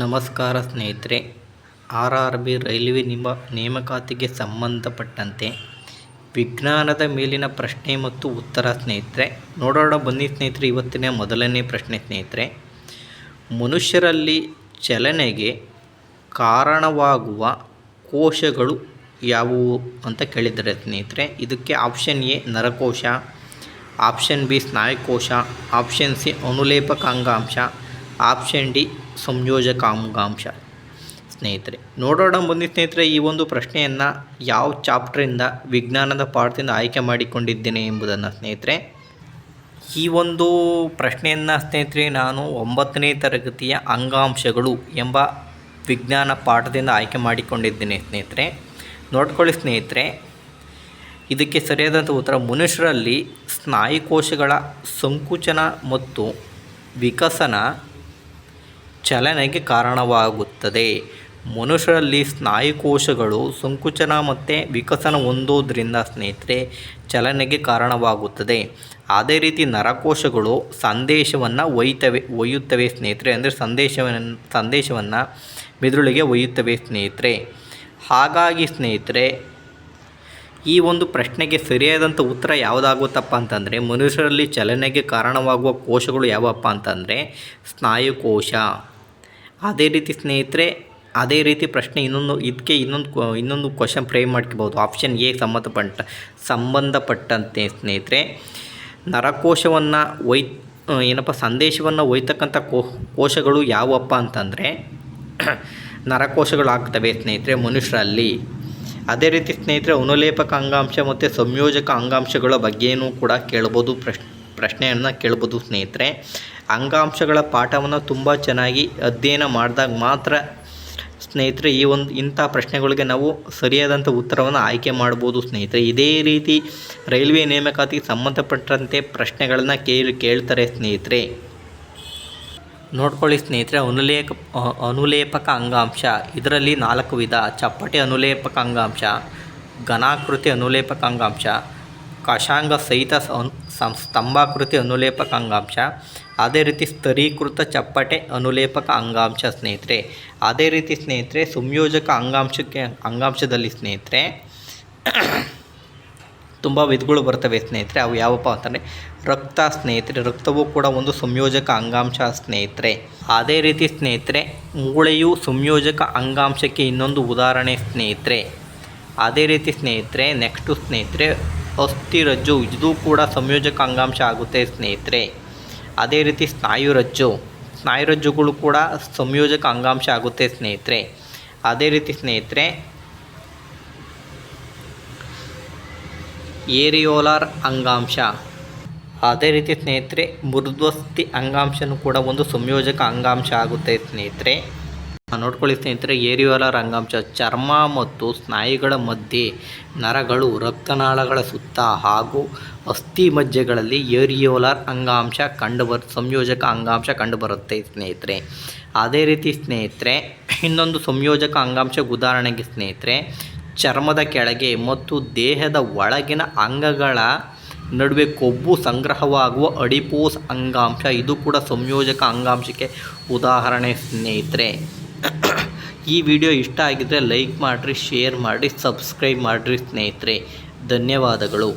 ನಮಸ್ಕಾರ ಸ್ನೇಹಿತರೆ, R R B railway ನಿಮ, ನೇಮಕಾತಿಗೆ ಸಂಬಂಧಪಟ್ಟಂತೆ ವಿಜ್ಞಾನದ ಮೇಲಿನ ಪ್ರಶ್ನೆ ಮತ್ತು ಉತ್ತರ ಸ್ನೇಹಿತರೆ. ನೋಡೋಣ ಬನ್ನಿ ಸ್ನೇಹಿತರೆ, ಇವತ್ತಿನ ಮೊದಲನೇ ಪ್ರಶ್ನೆ ಸ್ನೇಹಿತರೆ. ಮನುಷ್ಯರಲ್ಲಿ ಚಲನೆಗೆ ಕಾರಣವಾಗುವ ಕೋಶಗಳು ಯಾವುವು ಅಂತ ಕೇಳಿದರೆ ಸ್ನೇಹಿತರೆ, ಇದಕ್ಕೆ ಆಪ್ಷನ್ ಎ ನರಕೋಶ ಆಪ್ಷನ್ ಬಿ ಸ್ನಾಯುಕೋಶ ಆಪ್ಷನ್ ಸಿ ಅನುಲೇಪಕ ಅಂಗಾಂಶ ಆಪ್ಷನ್ ಡಿ ಸಂಯೋಜಕ ಅಂಗಾಂಶ. ಸ್ನೇಹಿತರೆ, ನೋಡೋಣ ಬನ್ನಿ ಸ್ನೇಹಿತರೆ, ಈ ಒಂದು ಪ್ರಶ್ನೆಯನ್ನು ಯಾವ ಚಾಪ್ಟ್ರಿಂದ ವಿಜ್ಞಾನದ ಪಾಠದಿಂದ ಆಯ್ಕೆ ಮಾಡಿಕೊಂಡಿದ್ದೇನೆ ಎಂಬುದನ್ನು ಸ್ನೇಹಿತರೆ. ಈ ಒಂದು ಪ್ರಶ್ನೆಯನ್ನು ಸ್ನೇಹಿತರೆ, ನಾನು ಒಂಬತ್ತನೇ ತರಗತಿಯ ಅಂಗಾಂಶಗಳು ಎಂಬ ವಿಜ್ಞಾನ ಪಾಠದಿಂದ ಆಯ್ಕೆ ಮಾಡಿಕೊಂಡಿದ್ದೇನೆ ಸ್ನೇಹಿತರೆ. ನೋಡ್ಕೊಳ್ಳಿ ಸ್ನೇಹಿತರೆ, ಇದಕ್ಕೆ ಸರಿಯಾದಂಥ ಉತ್ತರ, ಮನುಷ್ಯರಲ್ಲಿ ಸ್ನಾಯುಕೋಶಗಳ ಸಂಕುಚನ ಮತ್ತು ವಿಕಸನ ಚಲನೆಗೆ ಕಾರಣವಾಗುತ್ತದೆ. ಮನುಷ್ಯರಲ್ಲಿ ಸ್ನಾಯುಕೋಶಗಳು, ಸಂಕುಚನ ಮತ್ತು ವಿಕಸನ ಹೊಂದೋದ್ರಿಂದ ಸ್ನೇಹಿತರೆ ಚಲನೆಗೆ ಕಾರಣವಾಗುತ್ತದೆ. ಅದೇ ರೀತಿ ನರಕೋಶಗಳು ಸಂದೇಶವನ್ನು ಒಯ್ತವೆ, ಒಯ್ಯುತ್ತವೆ ಸ್ನೇಹಿತರೆ. ಅಂದರೆ ಸಂದೇಶವನ್ನು ಸಂದೇಶವನ್ನು ಮೆದುಳಿಗೆ ಒಯ್ಯುತ್ತವೆ ಸ್ನೇಹಿತರೆ. ಹಾಗಾಗಿ ಸ್ನೇಹಿತರೆ, ಈ ಒಂದು ಪ್ರಶ್ನೆಗೆ ಸರಿಯಾದಂಥ ಉತ್ತರ ಯಾವುದಾಗುತ್ತಪ್ಪ ಅಂತಂದರೆ, ಮನುಷ್ಯರಲ್ಲಿ ಚಲನೆಗೆ ಕಾರಣವಾಗುವ ಕೋಶಗಳು ಯಾವಪ್ಪ ಅಂತಂದರೆ, ಸ್ನಾಯುಕೋಶ. ಅದೇ ರೀತಿ ಸ್ನೇಹಿತರೆ, ಅದೇ ರೀತಿ ಪ್ರಶ್ನೆ ಇನ್ನೊಂದು, ಇದಕ್ಕೆ ಇನ್ನೊಂದು ಇನ್ನೊಂದು ಕ್ವಶನ್ ಫ್ರೇಮ್ ಮಾಡ್ಕೋಬೋದು ಆಪ್ಷನ್ ಎ ಸಂಬಂಧಪಟ್ಟ, ಸಂಬಂಧಪಟ್ಟಂತೆ ಸ್ನೇಹಿತರೆ, ನರಕೋಶವನ್ನು ಒಯ್ ಏನಪ್ಪ, ಸಂದೇಶವನ್ನು ಒಯ್ತಕ್ಕಂಥ ಕೋ, ಕೋಶಗಳು ಯಾವಪ್ಪ ಅಂತಂದರೆ ನರಕೋಶಗಳಾಗ್ತವೆ ಸ್ನೇಹಿತರೆ ಮನುಷ್ಯರಲ್ಲಿ. ಅದೇ ರೀತಿ ಸ್ನೇಹಿತರೆ ಅನುಲೇಪಕ ಅಂಗಾಂಶ ಮತ್ತು ಸಂಯೋಜಕ ಅಂಗಾಂಶಗಳ ಬಗ್ಗೆಯೂ ಕೂಡ ಕೇಳ್ಬೋದು ಪ್ರಶ್ ಪ್ರಶ್ನೆಯನ್ನು ಕೇಳ್ಬೋದು ಸ್ನೇಹಿತರೆ. ಅಂಗಾಂಶಗಳ ಪಾಠವನ್ನು ತುಂಬ ಚೆನ್ನಾಗಿ ಅಧ್ಯಯನ ಮಾಡಿದಾಗ ಮಾತ್ರ ಸ್ನೇಹಿತರೆ ಈ ಒಂದು ಇಂಥ ಪ್ರಶ್ನೆಗಳಿಗೆ ನಾವು ಸರಿಯಾದಂಥ ಉತ್ತರವನ್ನು ಆಯ್ಕೆ ಮಾಡ್ಬೋದು ಸ್ನೇಹಿತರೆ. ಇದೇ ರೀತಿ ರೈಲ್ವೆ ನೇಮಕಾತಿಗೆ ಸಂಬಂಧಪಟ್ಟಂತೆ ಪ್ರಶ್ನೆಗಳನ್ನು ಕೇಳಿ ಕೇಳ್ತಾರೆ ಸ್ನೇಹಿತರೆ. ನೋಡ್ಕೊಳ್ಳಿ ಸ್ನೇಹಿತರೆ, ಅನುಲೇಖ ಅನುಲೇಪಕ ಅಂಗಾಂಶ. ಇದರಲ್ಲಿ ನಾಲ್ಕು ವಿಧ. ಚಪ್ಪಟೆ ಅನುಲೇಪಕ ಅಂಗಾಂಶ, ಘನಾಕೃತಿ ಅನುಲೇಪಕ ಅಂಗಾಂಶ, ಕಷಾಂಗ ಸಹಿತ ಸ- ಸ್ತಂಭಾಕೃತಿ ಅನುಲೇಪಕ ಅಂಗಾಂಶ, ಅದೇ ರೀತಿ ಸ್ತರೀಕೃತ ಚಪ್ಪಟೆ ಅನುಲೇಪಕ ಅಂಗಾಂಶ ಸ್ನೇಹಿತರೆ, ಅದೇ ರೀತಿ ಸ್ನೇಹಿತರೆ ಸಂಯೋಜಕ ಅಂಗಾಂಶಕ್ಕೆ ಅಂಗಾಂಶದಲ್ಲಿ ಸ್ನೇಹಿತರೆ, ತುಂಬ ವಿಧಗಳು ಬರ್ತವೆ ಸ್ನೇಹಿತರೆ, ಅವು ಯಾವಪ್ಪ ಅಂತಂದರೆ ರಕ್ತ ಸ್ನೇಹಿತರೆ, ರಕ್ತವು ಕೂಡ ಒಂದು ಸಂಯೋಜಕ ಅಂಗಾಂಶ ಸ್ನೇಹಿತರೆ. ಅದೇ ರೀತಿ ಸ್ನೇಹಿತರೆ, ಮೂಳೆಯು ಸಂಯೋಜಕ ಅಂಗಾಂಶಕ್ಕೆ ಇನ್ನೊಂದು ಉದಾಹರಣೆ ಸ್ನೇಹಿತರೆ. ಅದೇ ರೀತಿ ಸ್ನೇಹಿತರೆ ನೆಕ್ಸ್ಟು ಸ್ನೇಹಿತರೆ ಅಸ್ಥಿರಜ್ಜು ಇದು ಕೂಡ ಸಂಯೋಜಕ ಅಂಗಾಂಶ ಆಗುತ್ತೆ ಸ್ನೇಹಿತರೆ. ಅದೇ ರೀತಿ ಸ್ನಾಯುರಜ್ಜು ಸ್ನಾಯುರಜ್ಜುಗಳು ಕೂಡ ಸಂಯೋಜಕ ಅಂಗಾಂಶ ಆಗುತ್ತೆ ಸ್ನೇಹಿತರೆ. ಅದೇ ರೀತಿ ಸ್ನೇಹಿತರೆ, ಏರಿಯೋಲಾರ್ ಅಂಗಾಂಶ. ಅದೇ ರೀತಿ ಸ್ನೇಹಿತರೆ ಮೃದ್ವಸ್ಥಿ ಅಂಗಾಂಶನೂ ಕೂಡ ಒಂದು ಸಂಯೋಜಕ ಅಂಗಾಂಶ ಆಗುತ್ತೆ ಸ್ನೇಹಿತರೆ. ನೋಡ್ಕೊಳ್ಳಿ ಸ್ನೇಹಿತರೆ ಏರಿಯೋಲ ಅಂಗಾಂಶ ಚರ್ಮ ಮತ್ತು ಸ್ನಾಯುಗಳ ಮಧ್ಯೆ ನರಗಳು, ರಕ್ತನಾಳಗಳ ಸುತ್ತ ಹಾಗೂ ಅಸ್ಥಿ ಮಜ್ಜೆಗಳಲ್ಲಿ ಏರಿಯೋಲಾರ್ ಅಂಗಾಂಶ ಕಂಡುಬರ್, ಸಂಯೋಜಕ ಅಂಗಾಂಶ ಕಂಡುಬರುತ್ತೆ ಸ್ನೇಹಿತರೆ. ಅದೇ ರೀತಿ ಸ್ನೇಹಿತರೆ, ಇನ್ನೊಂದು ಸಂಯೋಜಕ ಅಂಗಾಂಶ ಉದಾಹರಣೆಗೆ ಸ್ನೇಹಿತರೆ, ಚರ್ಮದ ಕೆಳಗೆ ಮತ್ತು ದೇಹದ ಒಳಗಿನ ಅಂಗಗಳ ನಡುವೆ ಕೊಬ್ಬು ಸಂಗ್ರಹವಾಗುವ ಅಡಿಪೋಸ್ ಅಂಗಾಂಶ, ಇದು ಕೂಡ ಸಂಯೋಜಕ ಅಂಗಾಂಶಕ್ಕೆ ಉದಾಹರಣೆ ಸ್ನೇಹಿತರೆ. ಈ ವಿಡಿಯೋ ಇಷ್ಟ ಆಗಿದ್ದರೆ ಲೈಕ್ ಮಾಡಿರಿ ಶೇರ್ ಮಾಡಿರಿ ಸಬ್ಸ್ಕ್ರೈಬ್ ಮಾಡಿರಿ ಸ್ನೇಹಿತರೆ. ಧನ್ಯವಾದಗಳು.